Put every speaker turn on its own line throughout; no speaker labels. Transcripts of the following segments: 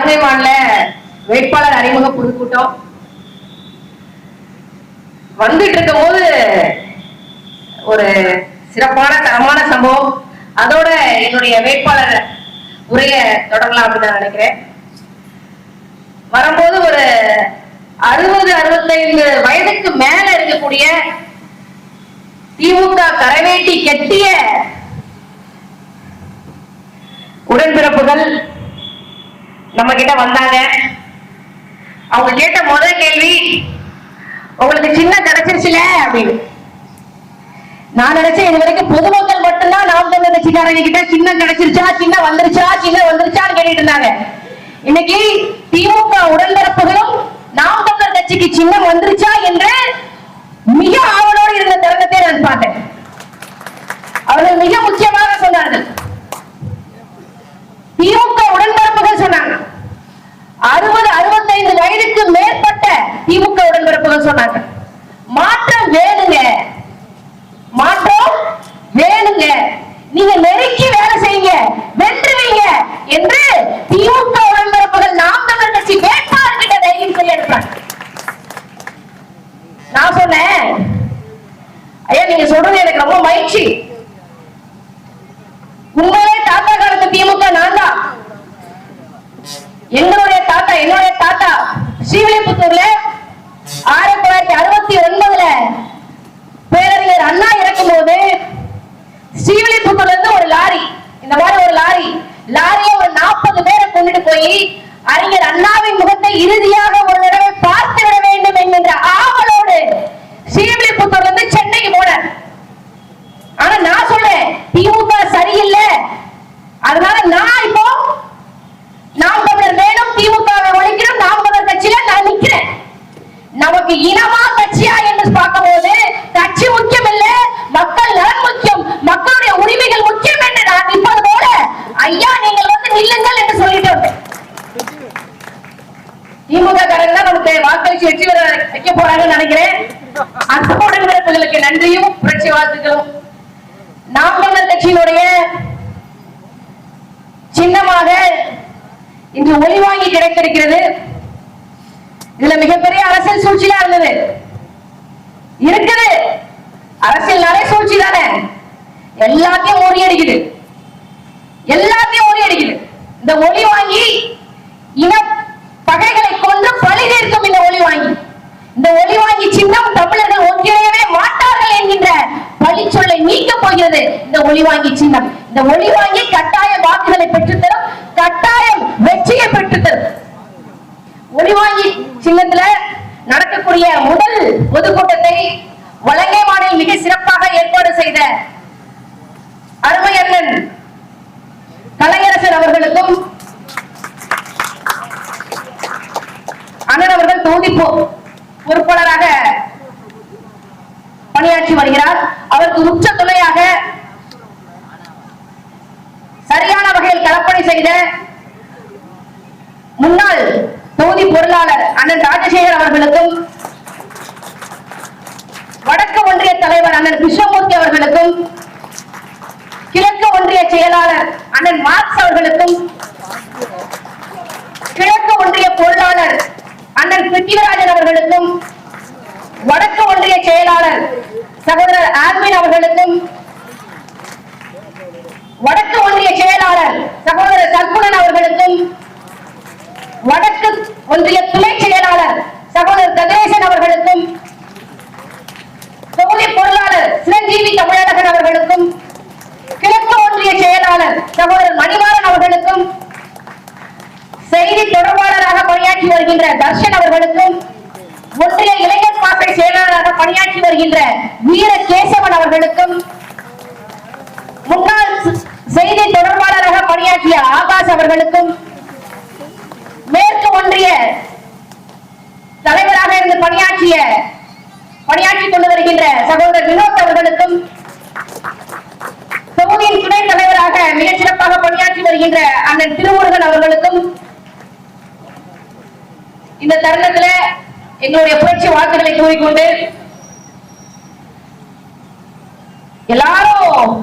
மாநில வேட்பாளர் அறிமுக பொதுக்கூட்டம். வந்துட்டு இருக்கும் போது ஒரு சிறப்பான தரமான சம்பவம். அதோட என்னுடைய வேட்பாளர் உரைய தொடரலாம் அப்படின்னு நான் நினைக்கிறேன். வரும்போது ஒரு அறுபது அறுபத்தைந்து வயதுக்கு மேல இருக்கக்கூடிய திமுக கரவேட்டி கெட்டிய உடன்பிறப்புகள் நம்ம கிட்ட வந்தாங்க. அவங்க கேட்ட முதல் கேள்வி உங்களுக்கு சின்ன கிடைச்சிருச்சுல? அப்படின்னு. நான் நினைச்சேன் இது வரைக்கும் பொதுமக்கள் மட்டும்தான் நாம் தமிழ் கட்சிக்காரங்க கிட்ட சின்ன கிடைச்சிருச்சா சின்ன வந்துருச்சா சின்ன வந்துருச்சான்னு கேட்டுட்டு இருந்தாங்க. இன்னைக்கு திமுக உடன்பிறப்புகளும் நாம் தமிழர் கட்சிக்கு சின்னம் வந்துருச்சா என்று மிக ஆவலோடு இருந்த தருணத்தை நான் பார்த்தேன் அவர்கள் மிக முக்கியமாக சொன்னார்கள் திமுக உடன்பிறப்புகள் சொன்னாங்க அறுபது அறுபத்தைந்து வயதுக்கு மேற்பட்ட திமுக உடன்பிறப்புகள் சொன்னாங்க மாற்றம் வேணுங்க மாற்றம் வேணுங்க நீங்க நெருக்கி வேலை செய்யுங்க வென்றுவீங்க என்று திமுக உடன்பிறப்புகள் நாம் தமிழர் கட்சி வேட்பாளர் கிட்ட தைரியம் சொல்லி அனுப்புறாங்க நான் சொன்னேன் ஐயா நீங்க சொல்றது எனக்கு ரொம்ப மகிழ்ச்சி உண்மையிலே தாத்தா காலத்து திமுக நான் தான் எங்களுடைய தாத்தா என்னுடைய தாத்தா ஸ்ரீவில்லிபுத்தூர்ல ஆயிரத்தி தொள்ளாயிரத்தி அறுபத்தி ஒன்பதுல பேரறிஞர் அண்ணா இறக்கும் போது ஸ்ரீவில்லிபுத்தூர்ல இருந்து ஒரு லாரி இந்த மாதிரி ஒரு லாரியை ஒரு நாற்பது பேரை கொண்டுட்டு போய் அறிஞர் அண்ணாவின் முகத்தை இறுதியாக ஒரு தடவை பார்த்து விட வேண்டும் என்கின்ற ஆவலோடு ஸ்ரீவில்லிபுத்தூர்ல இருந்து சென்னைக்கு போனார் ஆனா நான் சொல்றேன் திமுக சரியில்லை. அதனால நான் இப்போ நாம் தமிழர் வேணும் திமுகவை ஒழிக்கணும் நாம் தமிழர் கட்சியில நான் நிக்கிறேன். நமக்கு இனமா கட்சியா என்று பார்க்கும்போது கட்சி முக்கியம் இல்ல மக்கள் நலன் முக்கியம் மக்களுடைய உரிமைகள் முக்கியம் என்று நான் நிற்பது போல ஐயா நீங்கள் வந்து நில்லுங்கள் என்று சொல்லிட்டு வந்தேன் திமுக காரங்க நமக்கு வாக்களிச்சு வெற்றி பெற வைக்க போறாங்கன்னு நினைக்கிறேன். அந்த உடன்பிறப்புகளுக்கு நன்றியும் புரட்சி வாழ்த்துக்களும். நாம் தமிழர் கட்சியினுடைய சின்னமாக இன்று ஒளி வாங்கி கிடைத்திருக்கிறது. இதுல மிகப்பெரிய அரசியல் சூழ்ச்சியா இருந்தது. இருக்குது. அரசியல்னாலே சூழ்ச்சி தானே. எல்லாத்தையும் முறியடிக்குது எல்லாத்தையும் முறியடிக்குது இந்த ஒளி வாங்கி இன பகைகளை கொண்டு பழி தீர்க்கும் இந்த ஒளி வாங்கி இந்த ஒளி வாங்கி சின்னம் தமிழர்கள் ஒன்றிணையவே மாட்டார்கள் என்கின்ற பழி சொல்லை நீக்கப் போகிறது இந்த ஒளி வாங்கி சின்னம். இந்த ஒளி வாங்கி கட்டாய வாக்குகளை பெற்றுத்தரும் கட்டாயம் வெற்றியை பெற்றுத்தரும். ஒளி வாங்கி சின்னத்துல நடக்கக்கூடிய முதல் பொதுக்கூட்டத்தை வலங்கைமானில் மிக சிறப்பாக ஏற்பாடு செய்த அருமையண்ணன் கலைஞரசர் அவர்களுக்கும் அண்ணன் அவர்கள் தொகுதி பொறுப்பாளராக பணியாற்றி வருகிறார். அவருக்கு உச்ச துணையாக சரியான வகையில் கலப்பணி செய்த முன்னாள் தொகுதி பொருளாளர் அண்ணன் ராஜசேகர் அவர்களுக்கும் வடக்கு ஒன்றிய தலைவர் அண்ணன் கிருஷ்ணமூர்த்தி அவர்களுக்கும் கிழக்கு ஒன்றிய செயலாளர் அண்ணன் மார்க்ஸ் அவர்களுக்கும் கிழக்கு ஒன்றிய பொருளாளர் அண்ணன் பிருத்திவராஜன் அவர்களுக்கும் வடக்கு ஒன்றிய செயலாளர் சகோதரர் ஆல்வின் அவர்களுக்கும் வடக்கு ஒன்றிய செயலாளர் சகோதரர் சர்க்குணன் அவர்களுக்கும் வடக்கு ஒன்றிய துணை செயலாளர் சகோதரர் கதிரேசன் அவர்களுக்கும் தொகுதி பொருளாளர் சிரஞ்சீவி தமிழகன் அவர்களுக்கும் கிழக்கு ஒன்றிய செயலாளர் சகோதரர் மணிமாறன் அவர்களுக்கும் செய்தி தொடர்பாளர் பணியாற்றி வருகின்ற தர்ஷன் அவர்களுக்கும் ஒன்றிய இளைஞர் பாசை செயலாளராக பணியாற்றி வருகின்ற வீர கேசவன் அவர்களுக்கும் முன்னாள் செய்தி தொடர்பாளராக பணியாற்றிய ஆகாஷ் அவர்களுக்கும் மேற்கு ஒன்றிய தலைவராக இருந்து பணியாற்றிய பணியாற்றிக் கொண்டு வருகின்ற சகோதரர் வினோத் அவர்களுக்கும் தொகுதியின் துணைத் தலைவராக மிகச் சிறப்பாக பணியாற்றி வருகின்ற அண்ணன் திருமுருகன் அவர்களுக்கும் இந்த தருணத்துல எங்களுடைய புரட்சி வாழ்த்துக்களை கூறிக்கொண்டு எல்லாரும்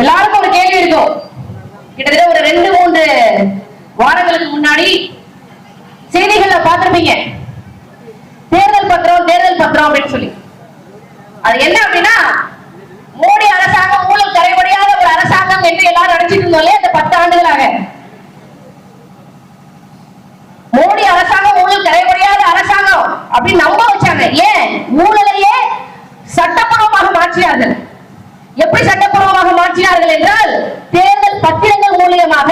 எல்லாருக்கும் ஒரு கேள்வி இருக்கும். கிட்டத்தட்ட ஒரு ரெண்டு மூன்று வாரங்களுக்கு முன்னாடி செய்திகள்ல பார்த்திருப்பீங்க. தேர்தல் பத்திரம் தேர்தல் பத்திரம் அப்படின்னு சொல்லி. அது என்ன அப்படின்னா மோடி அரசாங்கம் ஊழல் கரைபடியாத ஒரு அரசாங்கம் என்று எல்லாரும் நினைச்சிட்டு இருந்தாலே அந்த பத்து ஆண்டுகளாக. மோடி அரசாங்கம் ஊழல் கரைபடியாத அரசாங்கம் அப்படின்னு நம்ப வச்சாங்க. ஏன்? ஊழலையே சட்டப்பூர்வமாக மாற்றினார்கள். எப்படி சட்டப்பூர்வமாக மாற்றினார்கள் என்றால் தேர்தல் பத்திரங்கள் மூலியமாக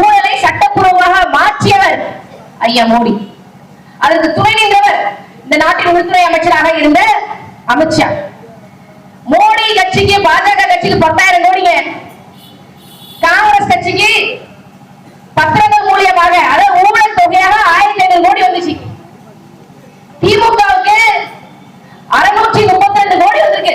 ஊழலை சட்டப்பூர்வமாக மாற்றியவர் ஐயா மோடி. அதற்கு துணை நின்றவர் இந்த நாட்டின் உள்துறை அமைச்சராக இருந்த அமித்ஷா. மோடி கட்சிக்கு பாஜக கட்சிக்கு பத்தாயிரம் கோடிங்க காங்கிரஸ் கட்சிக்கு பத்திரங்கள் மூலியமாக அதாவது ஊழல் தொகையாக ஆயிரத்தி ஐநூறு கோடி வந்துச்சு. திமுகவுக்கு அறுநூற்றி முப்பத்தி ரெண்டு கோடி வந்திருக்கு.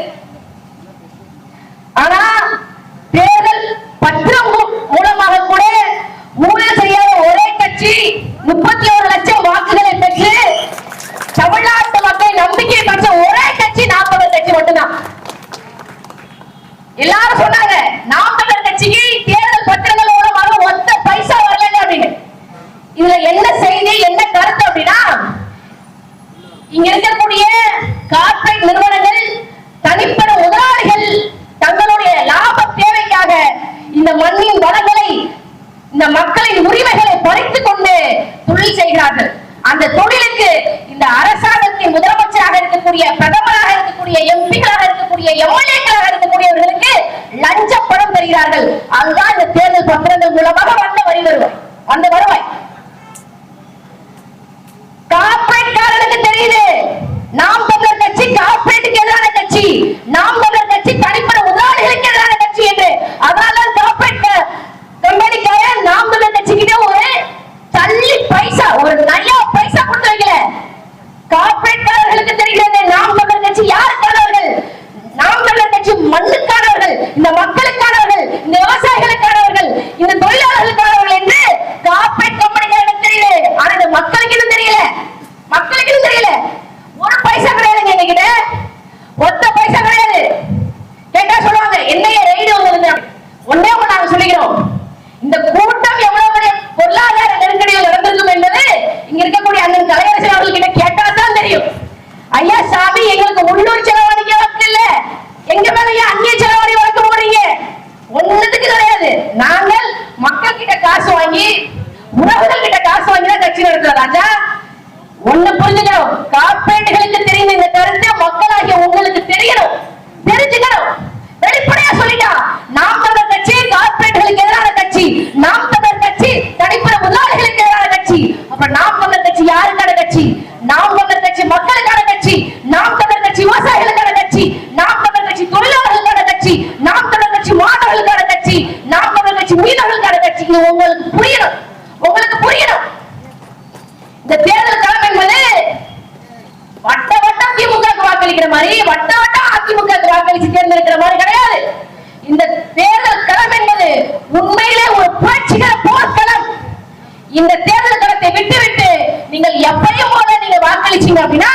இந்த தேர்தல் களத்தை விட்டுவிட்டு நீங்கள் எப்பையும் போல நீங்க வாக்களிச்சீங்க அப்படின்னா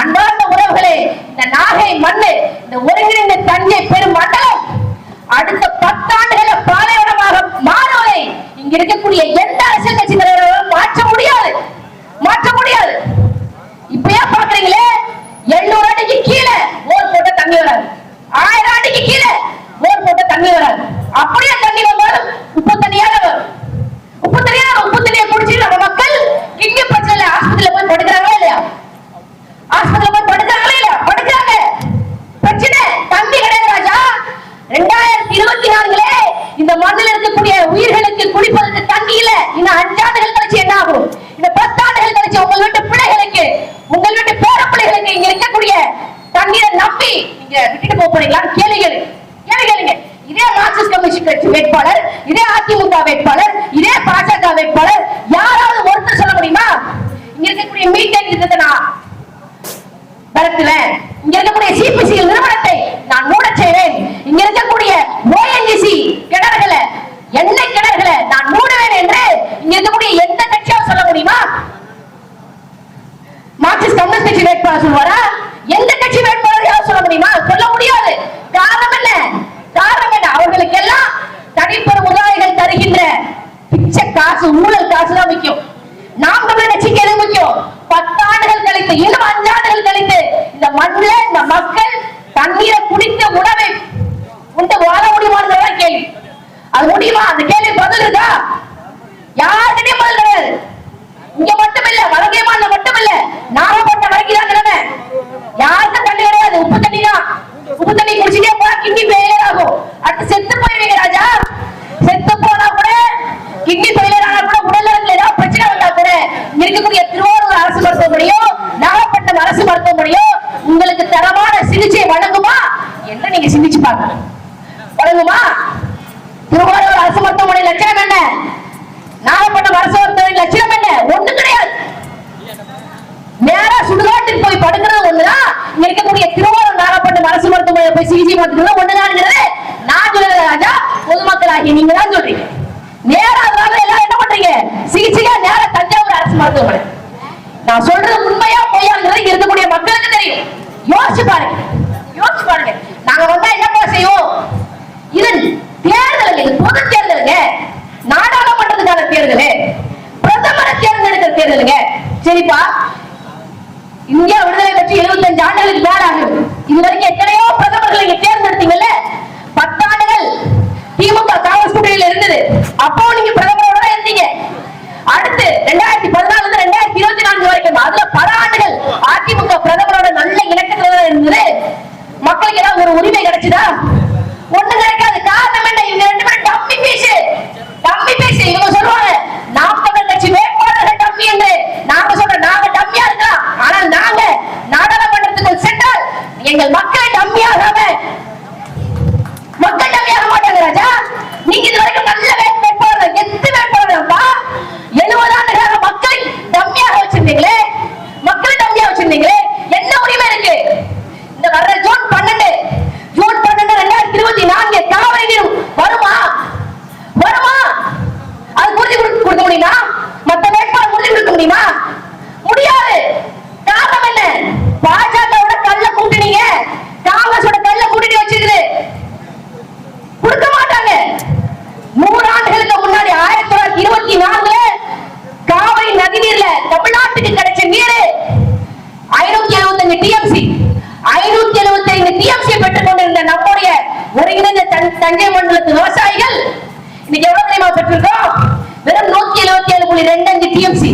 அன்பார்ந்த உறவுகளே இந்த நாகை மண்ணு இந்த ஒருங்கிணைந்த தஞ்சை பெரும் மண்டலம் அடுத்த பத்தாண்டுகள பாலைவனமாக மாறுவதை இங்க இருக்கக்கூடிய எந்த அரசியல் கட்சி தலைவர்களும் மாற்ற முடியாது. மாற்ற முடியாது. இப்பயே பாக்குறீங்களே எண்ணூறு அடிக்கு கீழே ஓர் போட்ட தண்ணி வராது. ஆயிரம் அடிக்கு கீழே ஓர் போட்ட தண்ணி வராது. அப்படியே தண்ணி வந்தாலும் உப்பு தண்ணியாக முடிச்சு நம்ம மக்கள் இங்க பிரச்சனை ஆஸ்பத்திரியில போய் படுக்கிறாங்களா இல்லையா? ஆஸ்பத்திரியில போய் படுக்கிறாங்களா இல்லையா? படுக்கிறாங்க. பிரச்சனை. தம்பி கிடையாது ராஜா. ரெண்டாயிரத்தி இருபத்தி நாலுலே இந்த மண்ணில் இருக்கக்கூடிய உயிர்களுக்கு குடிப்பதற்கு தண்ணி இல்ல. இன்னும் அஞ்சாண்டுகள் கழிச்சு என்ன ஆகும்? இந்த பத்தாண்டுகள் கழிச்சு உங்கள் வீட்டு பிள்ளைகளுக்கு உங்கள் வீட்டு பேர பிள்ளைகளுக்கு இங்க இருக்கக்கூடிய தண்ணீரை நம்பி நீங்க விட்டுட்டு போக போறீங்களான்னு கேள்வி கேளு. கேள்வி கேளுங்க. இதே மார்க்சிஸ்ட் கம்யூனிஸ்ட் கட்சி வேட்பாளர் இதே அதிமுக வேட்பாளர் இதே பாஜக வேட்பாளர் யாராவது ஒருத்தர் சொல்ல முடியுமா? இங்க இருக்கக்கூடிய மீட்டிங் இருந்தது நான். நடத்துவேன் இங்க இருக்கக்கூடிய சிபிசி நிறுவனத்தை நான் மூட செய்வேன். இங்க இருக்கக்கூடிய ஓஎன்ஜிசி கிணறுகளை எண்ணெய் கிணறுகளை நான் மூடுவேன் என்று இங்க இருக்கக்கூடிய எந்த கட்சியாவது சொல்ல முடியுமா? மார்க்சிஸ்ட் கம்யூனிஸ்ட் கட்சி வேட்பாளர் சொல்லுவாரா? எந்த கட்சி வேட்பாளர் சொல்ல முடியுமா? சொல்ல முடியாது. காரணம் என்ன? காரணம் அவர்களுக்கு எல்லாம் தனிப்பெரும் முதலாளிகள் காசு ஊழல் தான் முக்கியம். நாம் தமிழர் கட்சிக்கு எது முக்கியம்? பத்தாண்டுகள் கழித்து இன்னும் அஞ்சாண்டுகள் கழித்து இந்த மண்ணில் இந்த மக்கள் தண்ணீரை குடித்த உணவை உண்டு வாழ முடியுமான்றதான் கேள்வி. அது முடியுமா? அந்த கேள்வி பதில் இருக்கா? யாருக்கிட்டே பதில் கிடையாது. இங்க மட்டும் இல்ல வலங்கைமான்ல மட்டும் இல்ல நாகப்பட்ட வரைக்கும் தான் நிலைமை யாருக்கும் தண்ணி கிடையாது. உப்பு தண்ணி தான் உப்பு தண்ணி குடிச்சிட்டே போனா கிட்னி ஃபெயிலியர் ஆகும் அடுத்து செத்து போயிருவீங்க ராஜா. செத்து போனா கூட கிட்னி ஃபெயிலியர் ஆனா கூட உடல் நலத்துல ஏதாவது பிரச்சனை வந்தா கூட இருக்கக்கூடிய திருவாரூர் அரசு மருத்துவமனையோ நாகப்பட்டினம் அரசு மருத்துவமனையோ உங்களுக்கு தரமான சிகிச்சை வழங்குமா? என்ன நீங்க சிந்திச்சு பாருங்க வழங்குமா? திருவாரூர் அரசு மருத்துவமனை லட்சணம் என்ன? நாகப்பட்டினம் அரசு மருத்துவமனை லட்சணம் என்ன? ஒண்ணு கிடையாது. நேரா சுடுகாட்டுக்கு போய் படுக்கிறது ஒண்ணுதான் இங்க இருக்கக்கூடிய திருவாரூர் நாகப்பட்டு மனசு மருத்துவமனை போய் சிகிச்சை பார்த்துக்கிறது ஒண்ணுதான்ங்கிறது நான் சொல்லல ராஜா பொதுமக்கள் ஆகிய நீங்க தான் சொல்றீங்க. நேரா அதனால எல்லாரும் என்ன பண்றீங்க? சிகிச்சையா நேரா தஞ்சாவூர் அரசு மருத்துவமனை நான் சொல்றது உண்மையா பொய்யாங்கிறது இங்க இருக்கக்கூடிய மக்களுக்கு தெரியும் யோசிச்சு பாருங்க யோசிச்சு பாருங்க நாங்க வந்தா என்ன செய்வோம் இது தேர்தல் இது பொது தேர்தலுங்க நாடாளுமன்றத்துக்கான தேர்தல் பிரதமரை தேர்ந்தெடுக்கிற தேர்தலுங்க சரிப்பா இந்தியா விடுதலை பெற்று 75 ஆண்டுகளுக்கு மேல ஆகும் இது வரைக்கும் எத்தனையோ பிரதமர்களை நீங்க தேர்ந்தெடுத்தீங்கல்ல பத்தாண்டுகள் திமுக காங்கிரஸ் கூட்டணியில இருந்தது அப்போ நீங்க பிரதமரோட தான் இருந்தீங்க அடுத்து ரெண்டாயிரத்தி பதினாலுல இருந்து ரெண்டாயிரத்தி இருபத்தி நான்கு வரைக்கும் அதுல பல ஆண்டுகள் அதிமுக பிரதமரோட நல்ல இணக்கத்துல தான் இருந்தது மக்களுக்கு ஏதாவது ஒரு உரிமை கிடைச்சுதா ஒண்ணு கிடைக்காது காரணம் என்ன இவங்க ரெண்டு பேரும் டம்மி பீஸ் டம்மி பீஸ் இவங்க சொல்லுவாங்க நாம் தமிழர் கட்சி வேட்பாளர்கள் டம்மி என்று நாங்க சொல்றோம் நாங்க டம்மியா இருக்கலாம் ஆனா நாங்க நாடாளுமன்றத்துக்குள் சென்றால் எங்கள் மக்கள் டம்மியாகாம மாட்டாங்க ராஜா. நீங்க இது வரைக்கும் நல்ல வே- வேட்பாளர் எத்து வேட்பாளர்ப்பா எழுபது ஆண்டுகளாக மக்கள் டம்மியாக வச்சிருந்தீங்களே. மக்கள் டம்மியா வச்சிருந்தீங்களே. என்ன உரிமை இருக்கு? இந்த வர்ற ஜூன் பன்னெண்டு ஜூன் பன்னெண்டு ரெண்டாயிரத்தி இருபத்தி நான்கு காவிரி நீர் வருமா? வருமா? அது உறுதி கொடுக்க கொடுக்க முடியுமா? மத்த வேட்பாளர் உறுதி கொடுக்க முடியுமா? முடியாது. காரணம் என்ன? பாஜகவோட கள்ள கூட்டணிங்க. காங்கிரஸோட கள்ள கூட்டணி வச்சிருக்குது. கொடுக்க மாட்டாங்க. நூறு ஆண்டுகளுக்கு முன்னாடி ஆயிரத்தி தொள்ளாயிரத்தி இருபத்தி நாலுல காவிரி நதிநீர்ல தமிழ்நாட்டுக்கு கிடைச்ச நீர் ஐநூத்தி எழுபத்தஞ்சு டிஎம்சி ஐநூத்தி எழுபத்தி ஐந்து டிஎம்சி பெற்றுக் கொண்டிருந்த நம்முடைய ஒருங்கிணைந்த தஞ்சை மண்டலத்து விவசாயிகள் இன்னைக்கு எவ்வளவு தெரியுமா பெற்றிருக்கோம்? வெறும் நூத்தி எழுபத்தி ஏழு புள்ளி ரெண்டு அஞ்சு டிஎம்சி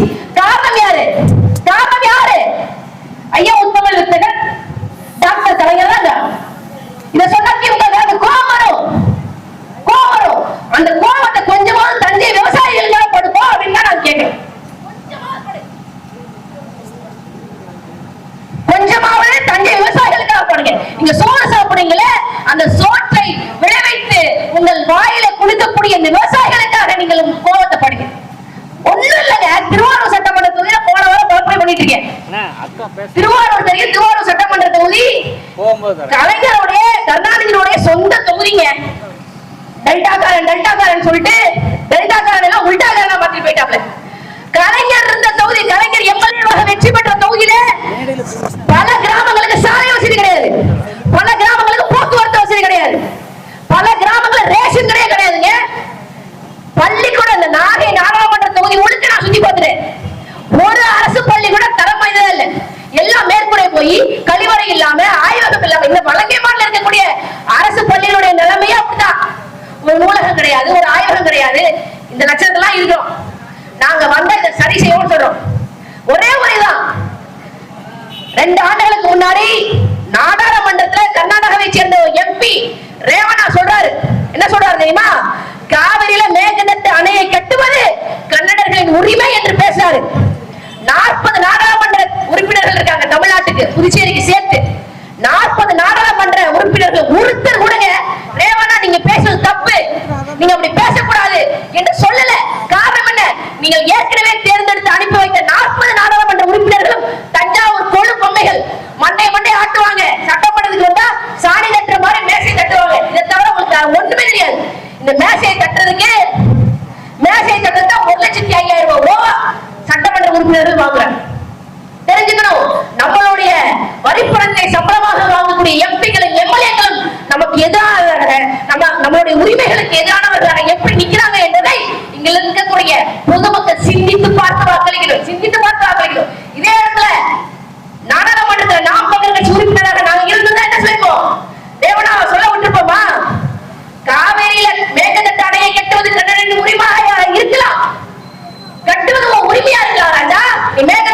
primera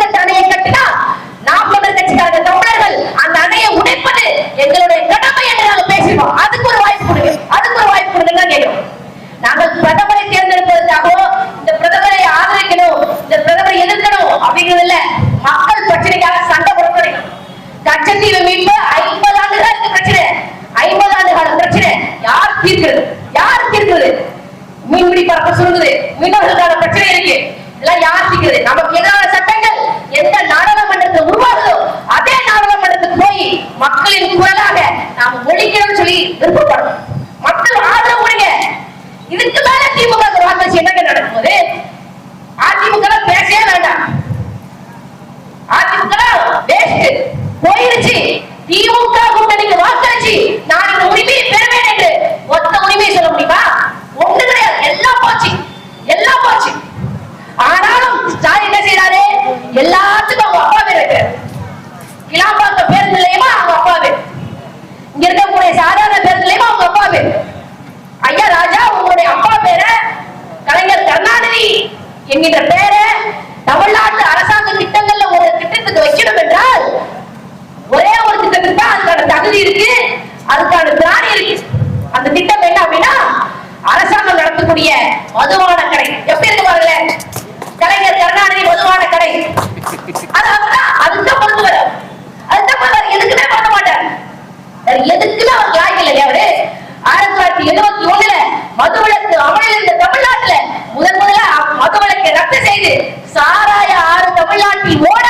மதுவிலக்கை ரத்து செய்து சாராய ஆறு தமிழ்நாட்டில் ஓட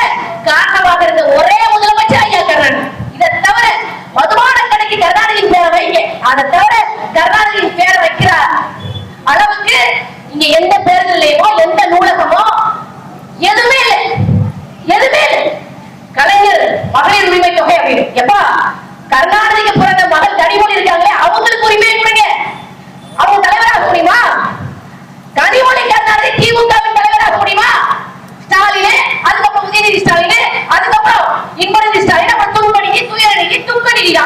காரணமாக இருந்த ஒரே முதலமைச்சர் ஐயா கர்ணன் இதை தவிர மதுபான கடைக்கு கருணாநிதியின் பேரை வைங்க. அதை தவிர கருணாநிதியின் பேரை வைக்கிறார். அளவுக்கு இங்க எந்த பேர் எந்த நூலகமோ எதுவுமே இல்லை. எதுவுமே இல்லை. கலைஞர் மகளிர் உரிமை தொகை அப்படின்னு எப்பா? கருணாநிதிக்கு பிறந்த மகள் தனிமொழி இருக்காங்களே அவங்களுக்கு உரிமை கொடுங்க. அவங்க தலைவராக முடியுமா? இன்பரதி ஸ்டாலின் அவர் தூங்கடிக்கு துயரடிக்கு துக்கடிக்கியா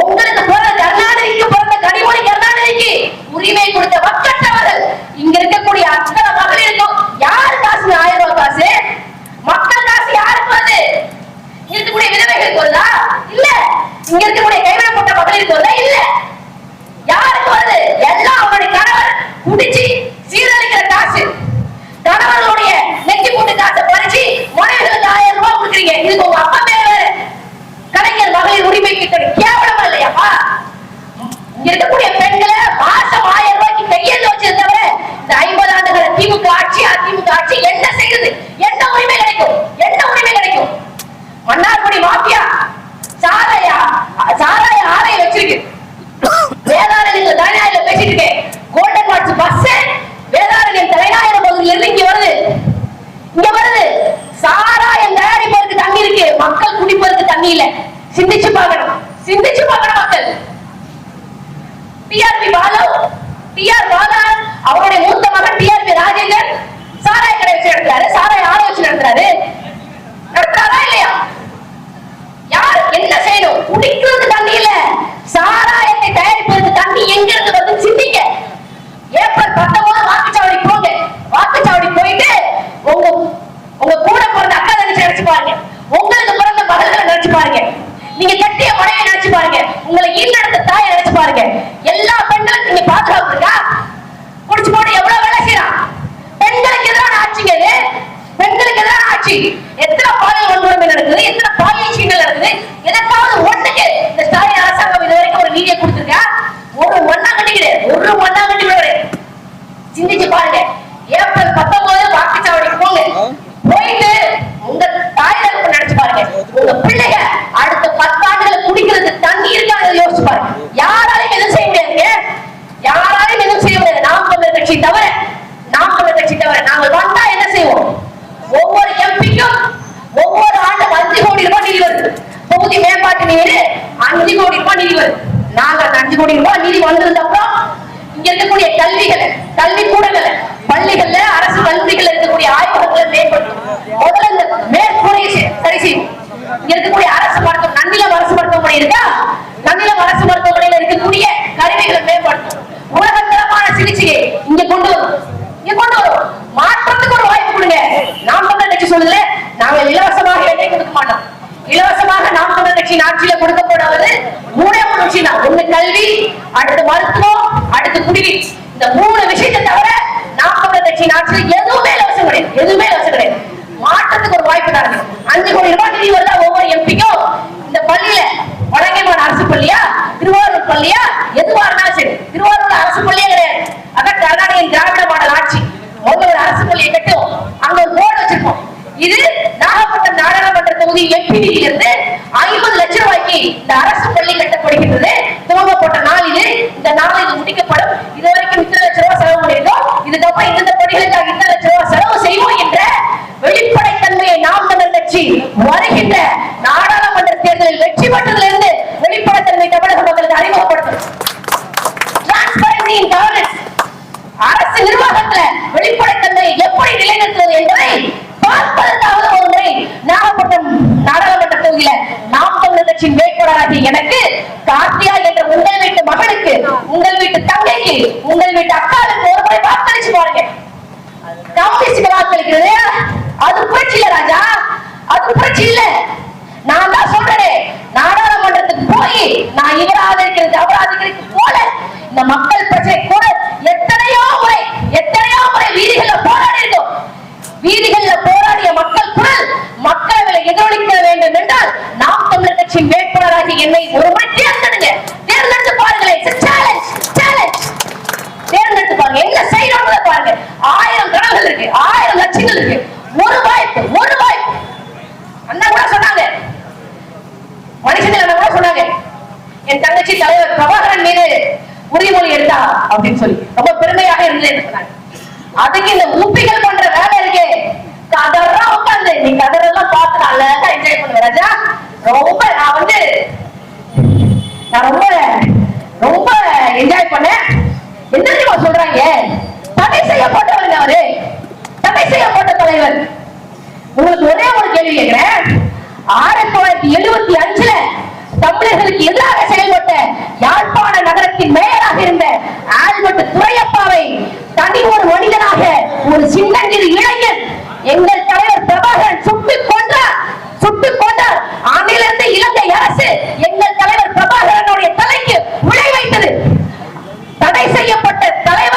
உங்களுக்கு பிறந்த கருணாநிதிக்கு பிறந்த கனிமொழி கருணாநிதிக்கு உரிமை கொடுத்த மக்கட்டவர்கள் இங்க இருக்கக்கூடிய அத்தனை மகளிருக்கும் யாரு காசு ஆயிரம் ரூபாய் காசு? மக்கள் காசு யாருக்கு வருது? இங்க இருக்கக்கூடிய விதவைகளுக்கு வருதா? இல்ல. இங்க இருக்கக்கூடிய கைவிடப்பட்ட மகளிருக்கு வருதா? இல்ல. யாருக்கு வருது? எல்லாம் அவருடைய கணவர் குடிச்சு சீரழிக்கிற காசு. கணவர்களுடைய நெஞ்சு கூட்டு காசை பறிச்சு மனைவிகளுக்கு ஆயிரம் ரூபாய் கொடுக்குறீங்க. இதுக்கு உங்க அப்பா பேர் கலைஞர் மகளிர் உரிமை கிட்ட கேவலமா இல்லையாப்பா? இருக்கக்கூடிய பெண்களை மாசம் ஆயிரம் ரூபாய்க்கு கையில் வச்சிருந்தவரை இந்த ஐம்பது ஆண்டுகள் திமுக ஆட்சி அதிமுக ஆட்சி என்ன செய்யுது? என்ன உரிமை கிடைக்கும்? என்ன உரிமை கிடைக்கும்? மன்னார்குடி மாப்பியா சாராயா சாராய ஆலையை வச்சிருக்கு. வேதாரணியில் தானே பேசிட்டு இருக்கேன். கோல்டன் வாட்ச் பஸ் வேதாரண்யம் தலைநாயக பகுதியிலிருந்து இங்க வருது. இங்க வருது. சாரா சாராயம் தயாரிப்பதற்கு தண்ணி இருக்கு. மக்கள் குடிப்பதற்கு தண்ணி இல்ல. சிந்திச்சு பார்க்கணும். சிந்திச்சு பார்க்கணும் மக்கள். டிஆர்பி பாலு. ஒண்ணு கல்வி அடுத்து மருத்துவம் அடுத்து குடிநீர் இந்த மூணு விஷயத்தை தவிர நாம் தமிழர் கட்சியின் எதுவுமே இலவசம் கிடையாது. எதுவுமே இலவசம் கிடையாது. மாற்றத்துக்கு ஒரு வாய்ப்பு தான் அஞ்சு கோடி ரூபாய் நிதி வருதா ஒவ்வொரு எம்பிக்கும் இந்த பள்ளியில வடங்கேமான அரசு பள்ளியா? திருவாரூர் பள்ளியா? எதுவா இருந்தாலும் சரி. திருவாரூர் அரசு பள்ளியே கிடையாது. அதான் கர்நாடகின் திராவிட மாடல் ஆட்சி. முதல்ல ஒரு அரசு பள்ளியை கட்டும் அங்க ஒரு போர்டு வச்சிருக்கோம் இது நாகப்பட்டினம் நாடாளுமன்ற தொகுதி எம்பி இருந்து ஐம்பது லட்சம் ரூபாய்க்கு இந்த அரசு பள்ளி கட்டப்படுகின்றது துவங்கப்பட்ட நாள் இது இந்த நாள் இது முடிக்கப்படும். இது வரைக்கும் இத்தனை லட்சம் ரூபாய் செலவு பண்ணியிருக்கோம் இதுக்கப்புறம் இந்தந்த பணிகளுக்காக இத்தனை லட்சம் ரூபாய் செலவு செய்வோம் என்ற வெளிப்படைத்தன்மையை நாம் தமிழர் கட்சி வருகின்ற நாடாளுமன்ற தேர்தலில் வெற்றி பெற்றதிலிருந்து வெளிப்படைத்தன்மை தமிழக மக்களுக்கு அறிமுகப்படுத்தும் அரசு நிர்வாகத்துல வெளிப்படைத்தன்மை எப்படி நிலைநிறுத்துவது என்பதை பார்ப்பதற்காக ஒரு முறை நாகப்பட்டினம் நாடாளுமன்ற தொகுதியில நாம் தமிழர் கட்சியின் வேட்பாளராகிய எனக்கு என்ற உங்கள் வீட்டு மகனுக்கு உங்கள் வீட்டு தங்கைக்கு உங்கள் வீட்டு அக்காவுக்கு ஒரு முறை வாக்களிச்சு பாருங்க. கம்யூனிஸ்டுக்கு வாக்களிக்கிறது அது புரட்சி இல்ல ராஜா. அது புரட்சி இல்ல. நான் தான் சொல்றேன். நாடாளுமன்றத்துக்கு போய் நான் இவர் ஆதரிக்கிறது அவர் ஆதரிக்கிறது போல இந்த மக்கள் பிரச்சனை கூட எத்தனையோ முறை எத்தனையோ முறை வீதிகள்ல போராடி இருக்கும் வீதிகள்ல போ குரல் மக்களவை எதிரொலிக்க வேண்டும் என்றால் நாம் தமிழர் கட்சியின் வேட்பாளராகி என்னை ஒரு முறை தேர்ந்தெடுங்க. தேர்ந்தெடுத்து பாருங்களேன் சேலஞ்ச் சேலஞ்ச் தேர்ந்தெடுத்து பாருங்க என்ன செய்யறோம்னு பாருங்க. ஆயிரம் கனவுகள் இருக்கு ஆயிரம் லட்சங்கள் இருக்கு. ஒரு வாய்ப்பு ஒரு வாய்ப்பு. அண்ணா கூட சொன்னாங்க. மனுஷன் அண்ணா கூட சொன்னாங்க. என் தங்கச்சி தலைவர் பிரபாகரன் மீது உறுதிமொழி எடுத்தா அப்படின்னு சொல்லி. ரொம்ப பெருமையாக இருந்தேன் சொன்னாங்க. அதுக்கு இந்த உப்பிகள் பண்ற வேலை அதெல்லாம் கதறா உட்காந்து. நீ கதறெல்லாம் பார்த்து நான் அழகா என்ஜாய் பண்ணுவேன். ராஜா ரொம்ப நான் வந்து நான் ரொம்ப ரொம்ப என்ஜாய் பண்ணேன். என்ன தெரியுமா சொல்றாங்க? தடை செய்யப்பட்டவருங்க அவரு. தடை செய்யப்பட்ட தலைவர். உங்களுக்கு ஒரே ஒரு கேள்வி கேட்கிறேன். ஆயிரத்தி தொள்ளாயிரத்தி எழுபத்தி அஞ்சுல தமிழர்களுக்கு எதிராக செயல்பட்ட யாழ்ப்பாண நகரத்தின் மேயராக இருந்த ஆல்பர்ட் துரையப்பாவை தனி ஒரு மனிதனாக ஒரு சின்னஞ்சிறு இளைஞன் எங்கள் தலைவர் பிரபாகரன் சுட்டு கொன்றார் சுட்டு கொண்டார் அன்றிலிருந்து இலங்கை அரசு எங்கள் தலைவர் பிரபாகரனுடைய தலைக்கு விளை வைத்தது. தடை செய்யப்பட்ட தலைவர்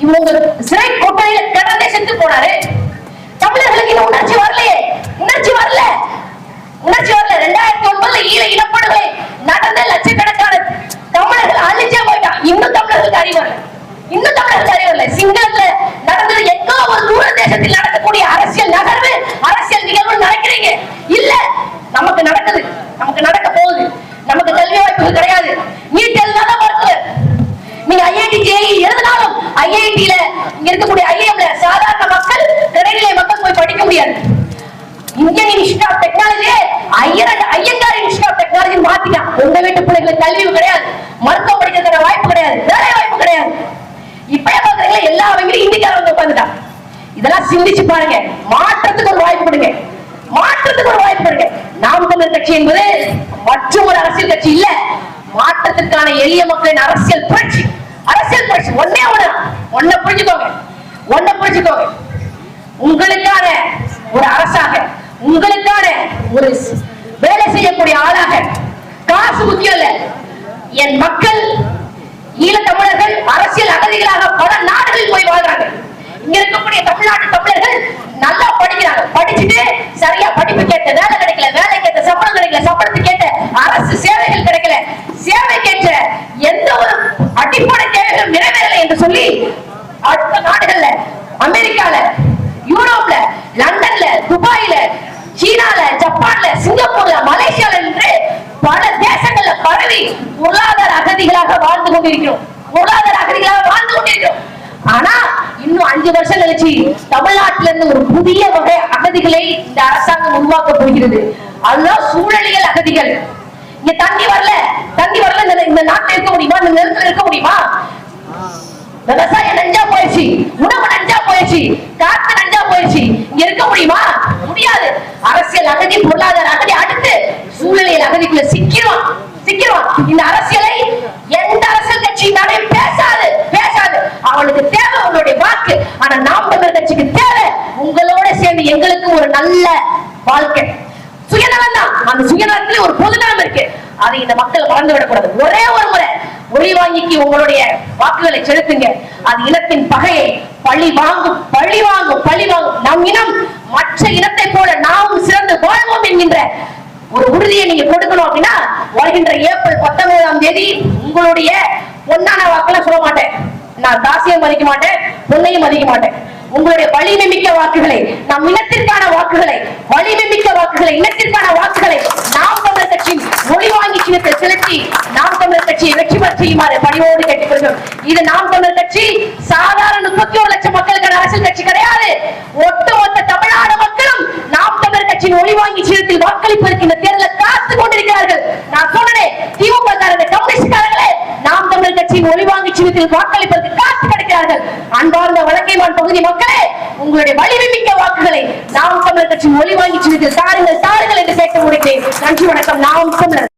இவங்க சிறை மாற்றத்துக்கு நாம் தமிழர் கட்சி என்பது மற்றும் ஒரு அரசியல் கட்சி இல்ல. மாற்றத்திற்கான எளிய மக்களின் அரசியல் புரட்சி. அரசியல் புரட்சி. ஒன்னே ஒண்ணு ஒன்ன புரிஞ்சுக்கோங்க. ஒன்ன புரிஞ்சுக்கோங்க. உங்களுக்கான ஒரு அரசாக உங்களுக்கான ஒரு வேலை செய்யக்கூடிய ஆளாக காசு முக்கியம் இல்ல. என் மக்கள் ஈழத் தமிழர்கள் அரசியல் அகதிகளாக பல நாடுகளில் போய் வாழ்றாங்க. இங்க இருக்கக்கூடிய தமிழ்நாட்டு தமிழர்கள் நல்லா படிக்கிறாங்க. படிச்சுட்டு சரியா படிப்பு கேட்ட வேலை கிடைக்கல வேலை கேட்ட சம்பளம் கிடைக்கல சம்பளத்துக்கு கேட்ட அரசு சேவைகள் கிடைக்கல. சேவை கேட்ட எந்த ஒரு அடிப்படை தேவைகளும் நிறைவேறலை என்று சொல்லி அடுத்த நாடுகள்ல அமெரிக்கால யூரோப்ல லண்டன்ல துபாயில சீனால ஜப்பான்ல சிங்கப்பூர்ல மலேசியால என்று பல தேசங்கள்ல பரவி பொருளாதார அகதிகளாக வாழ்ந்து கொண்டிருக்கிறோம். பொருளாதார அகதிகளாக வாழ்ந்து கொண்டிருக்கிறோம். ஆனா இன்னும் அஞ்சு வருஷம் கழிச்சு தமிழ்நாட்டில இருந்து ஒரு புதிய வகை அகதிகளை இந்த அரசாங்கம் உருவாக்க போகிறது. அதுதான் சூழலியல் அகதிகள். இங்க தண்ணி வரல தண்ணி வரல இந்த- இந்த நாட்டில் இருக்க முடியுமா? இந்த நிலத்துல இருக்க முடியுமா? விவசாயம் நஞ்சா போயிடுச்சு உணவு நஞ்சா போயிடுச்சு காத்து நஞ்சா போயிடுச்சு. இங்க இருக்க முடியுமா? முடியாது. அரசியல் அகதி பொருளாதார அகதி அடுத்து சூழலியல் அகதிக்குள்ள சிக்கிறோம் சிக்கிரும் இந்த அரசியலை எந்த அரசியல் கட்சியினாலே பேசாது பேசாது. அவளுக்கு தேவை உங்களுடைய வாக்கு. ஆனா நாம் தமிழர் கட்சிக்கு தேவை உங்களோட சேர்ந்து எங்களுக்கு ஒரு நல்ல வாழ்க்கை. சுயநலம் தான். அந்த சுயநலத்துல ஒரு பொதுநலம் இருக்கு. அதை இந்த மக்கள் மறந்து விடக்கூடாது. ஒரே ஒரு முறை ஒளி வாங்கிக்கு உங்களுடைய வாக்குகளை செலுத்துங்க. அது இனத்தின் பகையை பழி வாங்கும் பழி வாங்கும் பழி வாங்கும். நம் இனம் மற்ற இனத்தை போல நாமும் சிறந்து வாழ்வோம் என்கின்ற ஒரு உறுதியை நீங்க கொடுக்கணும் அப்படின்னா வருகின்ற ஏப்ரல் பத்தொன்பதாம் தேதி உங்களுடைய பொன்னான வாக்கெல்லாம் சொல்ல மாட்டேன். நான் தாசியம் மதிக்க மாட்டேன் பொண்ணையும் மதிக்க மாட்டேன். உங்களுடைய வலிமை மிக்க வாக்குகளை நம் இனத்திற்கான வாக்குகளை வலிமை மிக்க வாக்குகளை இனத்திற்கான வாக்குகளை நாம் தமிழர் கட்சியின் மொழி வாங்கி சின்னத்தை செலுத்தி நாம் தமிழர் கட்சியை வெற்றி பெற செய்யுமாறு பணிவோடு கேட்டுக்கொள்கிறோம். இது நாம் தமிழர் கட்சி சாதாரண முப்பத்தி ஒரு லட்சம் மக்களுக்கான அரசியல் கட்சி கிடையாது. ஒட்டுமொத்த தமிழ்நாடு மக்களும் நாம் தமிழர் கட்சியின் ஒளி வாங்கி சின்னத்தில் வாக்களிப்பதற்கு இந்த தேர்தல காத்து கொண்டிருக்கிறார்கள். நான் சொன்னேன் திமுக காரங்க கம்யூனிஸ்ட்காரங்களே நாம் தமிழர் கட்சியின் ஒளி வாங்கி சின்னத்தில் வாக்களிப்பதற்கு காத்து கிடைக்கிறார்கள். அன்பார்ந்த வழக்கைமான் பகுதி மக்கள் உங்களுடைய வலிமை மிக்க வாக்குகளை நாம் தமிழர் கட்சி மொழி வாங்கி சின்னத்தில் தாருங்கள் தாருங்கள் என்று கேட்டு முடித்தேன். நன்றி வணக்கம். நாம் தமிழர்.